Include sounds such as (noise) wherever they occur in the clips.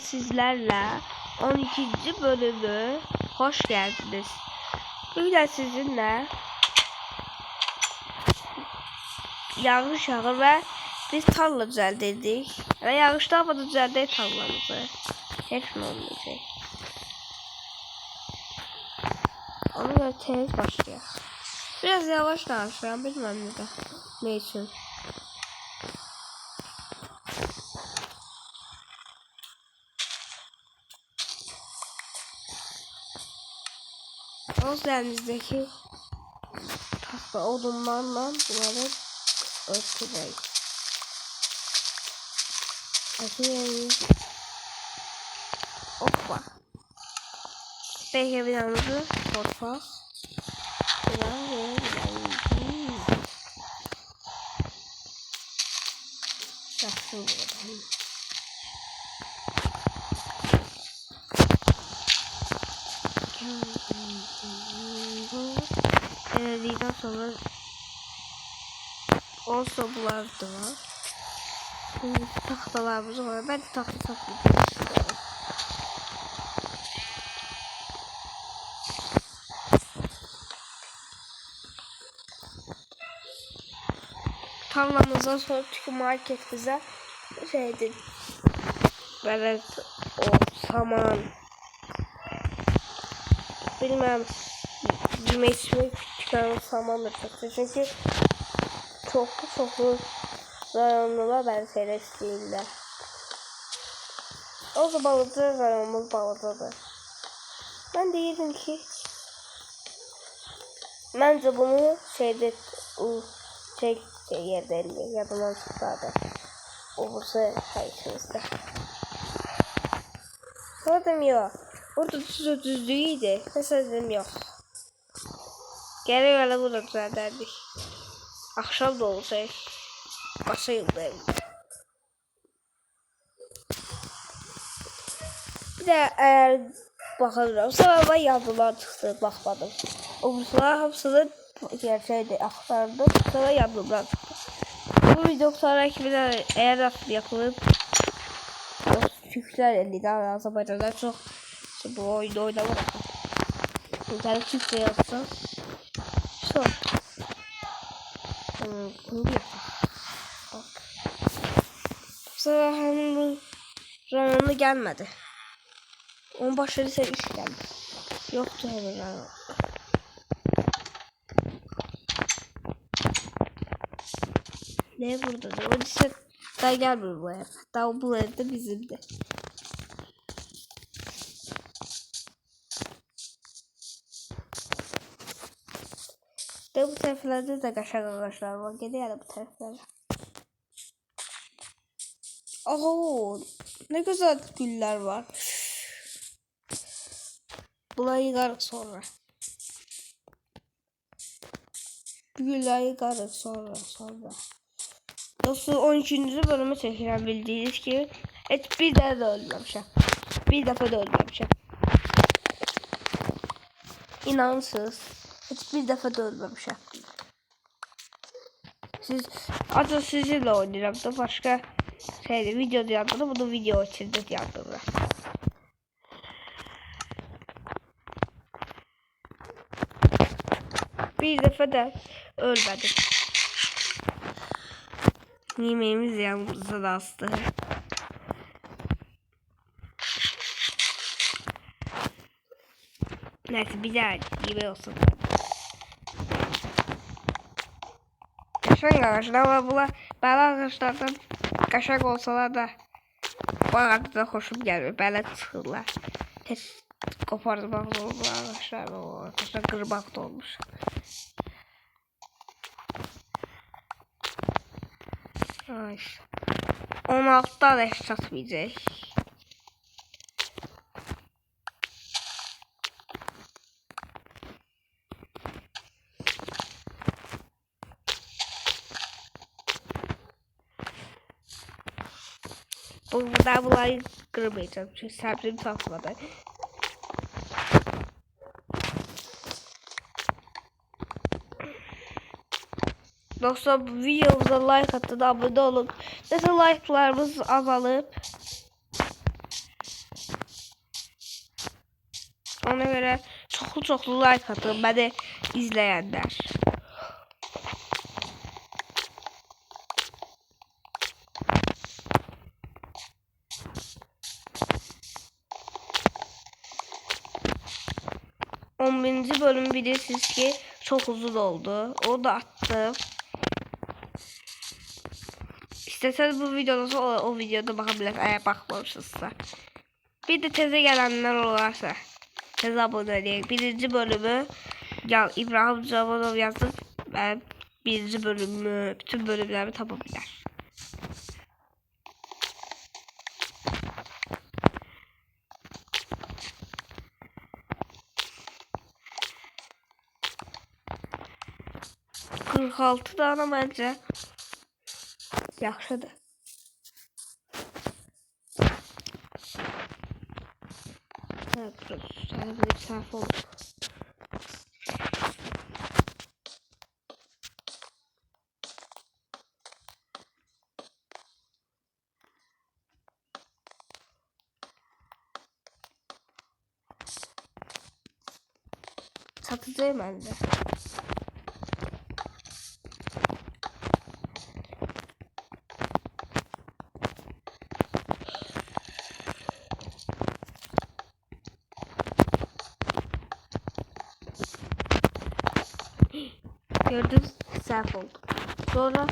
sizlerle 12. bölümü hoş geldiniz. Bugün sizinle yağış yağır ve biz tarla düzeltdik. Ve yağışta hava düzeltdik tarlamızı. Hepsini olmayacak. Ona göre temiz başlıyor. Biraz yavaş davranıyorum bilmem ne de. Ne için. Özlemizdeki tahta odunlarla bunları örtüleyiz. Örtüleyiz. Hoppa. Belki binamızı torpak. Binamızı Yaksın buradan. Denedikten sonra olsa bulardı var. Şimdi tahtalarımız var. Ben tahta saklayacağım. Tarlamızdan sonra çünkü market bize şeydi böyle o saman bilmem mesmi çıkan samandır çok çünkü çoklu çoklu rayonlular ben seyrestiyimler. O zaman balıcı rayonumuz balıcıdır. Ben değildim ki Bence bunu şeyde şey, yerde elli yadımdan çıkardı. O bursa kayıtımızda. Sonra yok. Burada düz düzlüğüydü. Mesela dedim yok. Geri öyle burada düzelterdik. Akşam da olsaydı. Başa yılda evde. Bir de eğer. Sonra ben yazılar çıktı. Bakmadım. O burslar hamısını gerçeğini aktardım. Sonra yazılar çıktı. Bu video sonraki bir eğer nasıl yapılır Türkler 50 daha Azerbaycan'da çok bu oyunu oynamak İnternet Türkçe yapsa Şu hmm, Bunu. Bak Bu sefer bu rayonu gelmedi Onun başları ise geldi Yoktu hemen rayon Ne burada da? O ise daha gelmiyor bu ev. Daha bu ev de bizim De bu taraflarda da kaşak ağaçlar var. Gidelim bu taraflara. Oo, ne güzel güller var. Bunları yıkarız sonra. Bu gülleri yıkarız sonra sonra. Dostum 13. bölümü çekilen bildiğiniz gibi hiç bir daha da ölmemişim. Bir defa da ölmemişim. İnansız. Hiç bir defa da ölmemişim. Siz adı sizinle oynayacağım da başka şeyde video yandı bunu video için de yandı. Bir defa da ölmedim. Yemeğimiz yanımıza da astı. Neyse bir daha gibi olsun. Kaşak ağaçlar bunlar böyle ağaçlardan kaşak olsalar da bana da hoşum gelmiyor. Böyle çıkırlar. Hiç kopartmak da olmuş ağaçlar. O ağaçlar kırmak da olmuş. Ay. 16 da eş Buradan bunları kırmayacağım çünkü sabrim kalkmadı. Dostlar bu videomuza like atın, abone olun. Mesela like'larımız azalıp Ona göre çoklu çoklu like atın beni izleyenler. On birinci bölüm bilirsiniz ki çok uzun oldu. O da attım. İsterseniz bu videoda o, o videoda bakabilirsiniz eğer bakmamışsınızsa. Bir de teze gelenler olarsa teze abone olun. Birinci bölümü ya İbrahim Camanov yazıp ben birinci bölümü bütün bölümlerimi tamamlar. Kırk altı tane bence yaxşıdır. Evet, sana bir sayfa oldu. Satacağım ben de. Gördünüz səhv oldu. Sonra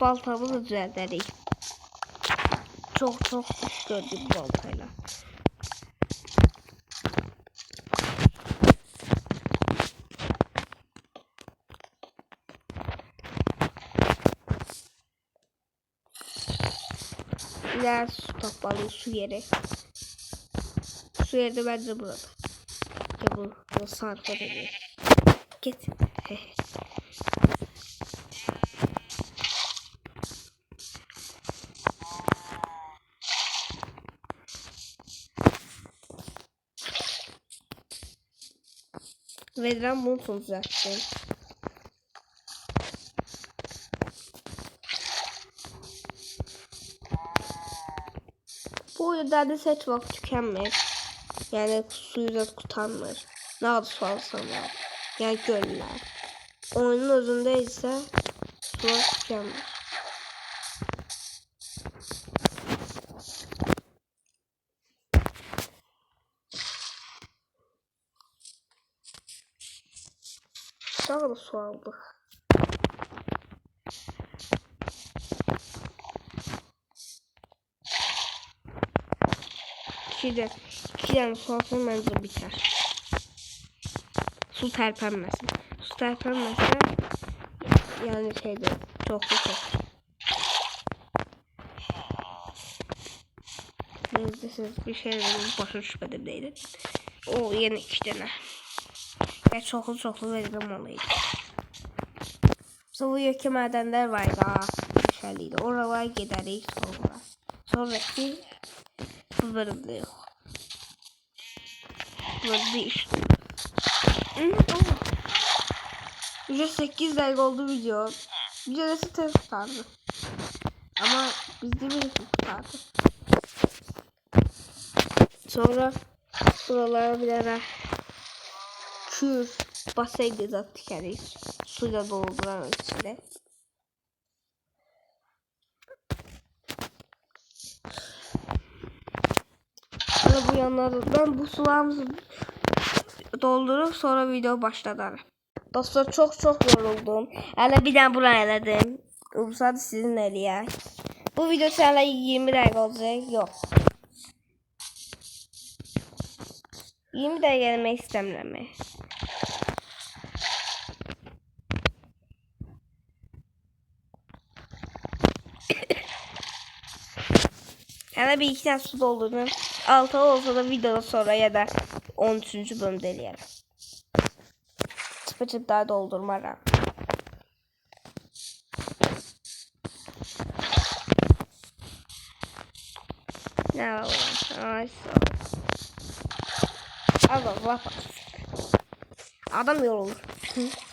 baltamızı düzəldərik. Çox çox iş gördük bu baltayla. İler su toplalı su yeri. Su yeri de bence burada. Ya bu, bu sarfa dedi. Git. Vedran bunu soracaktım. Bu oyunda set vakit tükenmir. Yani suyu da kurtarmır. Ne adı sorsanlar. Yani göller. Oyunun özünde ise sular tükenmir. Daha da su aldık. İki de, iki tane su alsam bence biter. Su terpenmesin. Su terpenmezse yani şeyde çok çok. Neyse siz bir şey dedim başa düşmedim neydi. O yeni iki tane. Ya çoklu çoklu veririm olaydı. Sonra yöke mədənlər var da. Şəliydi. Oralara gedərik sonra. Sonraki bu bölümde yok. Böyle bir iş. Video 8 dakika oldu video. Video nasıl ters tutardı. Ama bizde bir tutardı. Sonra buralara bir ara kür basaydı da tikeriz. Suyla dolduran içinde. Sonra bu yanlarda ben bu sularımızı doldurup sonra video başladım. Dostlar çok çok yoruldum. Hele bir tane buraya elədim. Umsadı sizin eləyək. Bu video sənə 20 dəqiqə olacaq. Yox. 20 dəqiqə eləmək istəmirəm. (laughs) Hələ bir iki tane su doldurdum. Altı olsa da videoda sonra ya da 13. bölümde eləyərəm. Çıpı çıp daha lan? Ay sağ ol. Allah Allah. Adam yorulur. (laughs)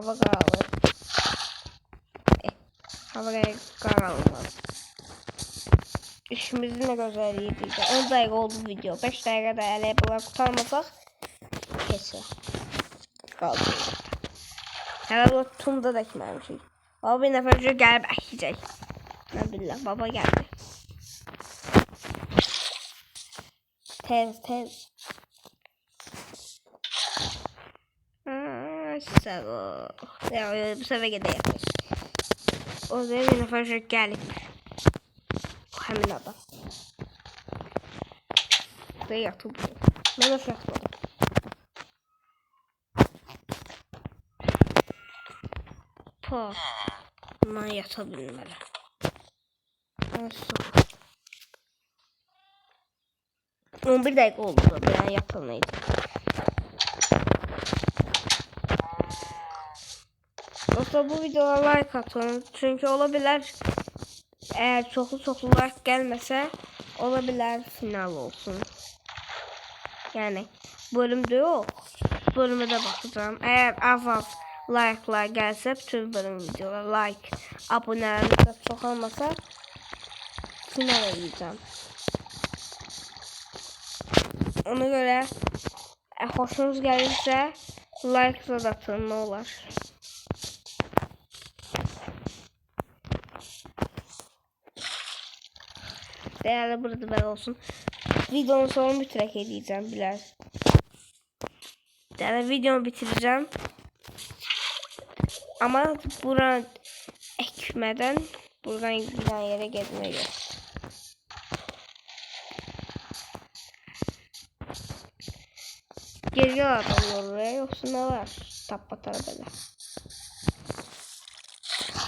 Hava kararlı. Eh, Kameraya karanlık. İşimizin de güzelliği değil. 10 dakika oldu video. 5 dakikada ele bırak kurtarmasak kesin. Kaldı. Herhalde o tumda da ekmemişik. Baba bir nefer önce gelip ekecek. Ne bileyim baba geldi. Tez tez. Aa, Savo. Ya bu sefer gide yapmış. O zaman önce gelip. O hemen adam. Ve yatıp. Ben de yattım. Po. Bundan yatabilmeli. Nasıl? 11 dakika oldu. Ben yatalıydı. Dostlar bu videoya like atın. Çünkü olabilir eğer çoklu çoklu like gelmese olabilir final olsun. Yani bölümde yok. Bölüme de bakacağım. Eğer az az like'lar gelse bütün bölüm videolar like abonelerimiz de çok olmasa final edeceğim. Ona göre e, hoşunuz gelirse like da atın ne olur. Değerli burada ben olsun. Videonun sonunu bitirek edeceğim birer. Yani videomu bitireceğim. Ama buradan ekmeden buradan giden yere gelmeye. Geliyor adamlar oraya yoksa ne var? Tapata böyle.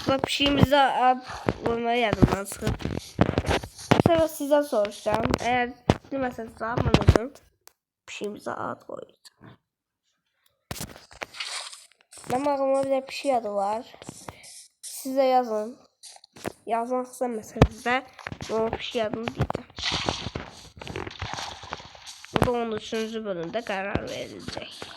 Bak bir şeyimizi ben sıkıntı. Bu sefer size soracağım. Eğer bilmezseniz anlamadın. Bir şeyimize ad koyacağım. Benim aklıma bir de bir şey adı var. Size yazın. Yazmak istemezseniz de o bir şey adını diyeceğim. Bu da 13. bölümde karar verilecek.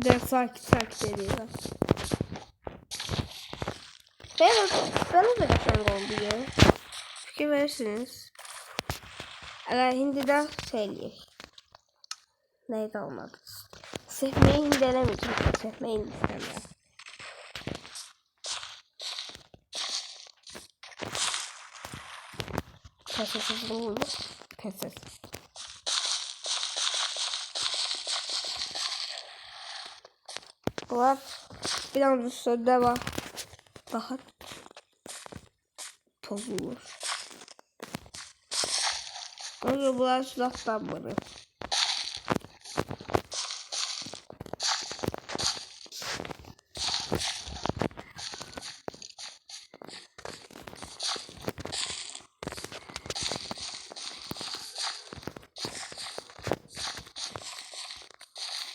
Bir de sakin sakin ediyorlar. Ben, ben de geçen oldu ya. Fikir verirsiniz. Eğer Hindi'den söyleyeyim. Neydi olmadı. Sefmeyi hindi elemeyeceğim. Sefmeyi hindi istemiyorum. Pes bulundu. Pes var. Bir an üstünde var. Daha toz olur. Onu bunlar silahtan bana.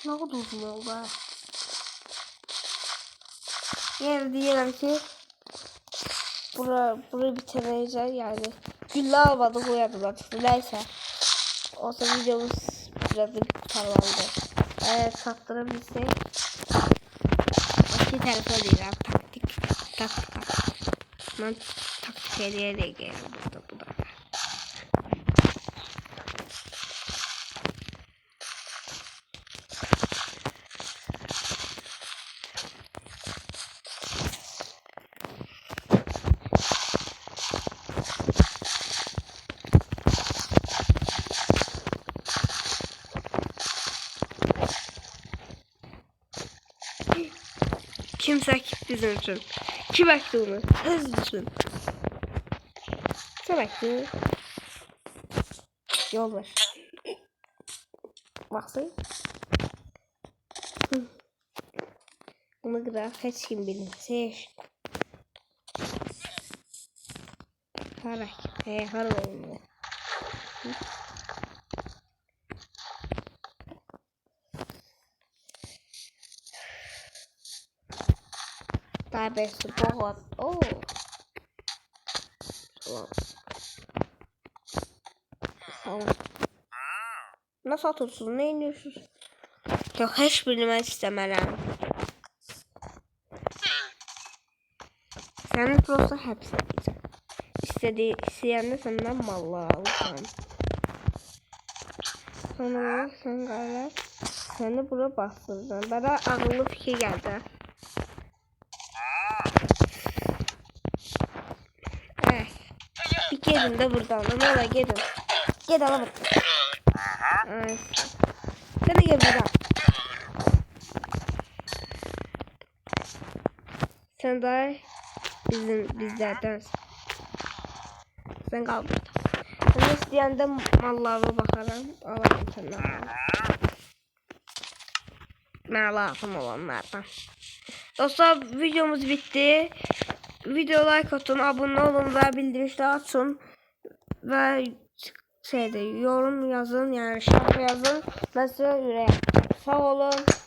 Ne kadar uzun oldu Yani diyelim ki bura, burayı bitireceğiz yani. Gülle almadık uyandılar. Neyse. Olsa videomuz biraz da kurtarlandı. Eğer sattırabilsek Eski telefon değil taktik. Taktik. Ben taktik hediye de için. Kim ekti onu? Hız düşün. Kim ekti? Yol ver. Baksın. Bunu kırar hiç kim bilir. Seç. Harak. He harak. Tabi sport. Oo. Tamam. Tamam. Nasıl atıyorsunuz? Ne iniyorsunuz? Yok hiç bilmek istemem. Sen prosta hepsi. İstediği, isteyende senden mallar alacağım. Sonra sen galiba seni buraya bastıracağım. Bana akıllı fikir geldi. Evet. Gelin de buradan. Ne ola gelin. Gel alalım. Evet. Sen de gel buradan. Sen de bizim bizlerden. Sen kal burada. Ben isteyende mallara bakarım. Alalım senden. Mənə lazım olanlardan. Dostlar videomuz bitti. Video like atın, abone olun və bildirişləri açın. Və şeydə yorum yazın, yəni şərh yazın. Mən sizə ürəyim. Sağ olun.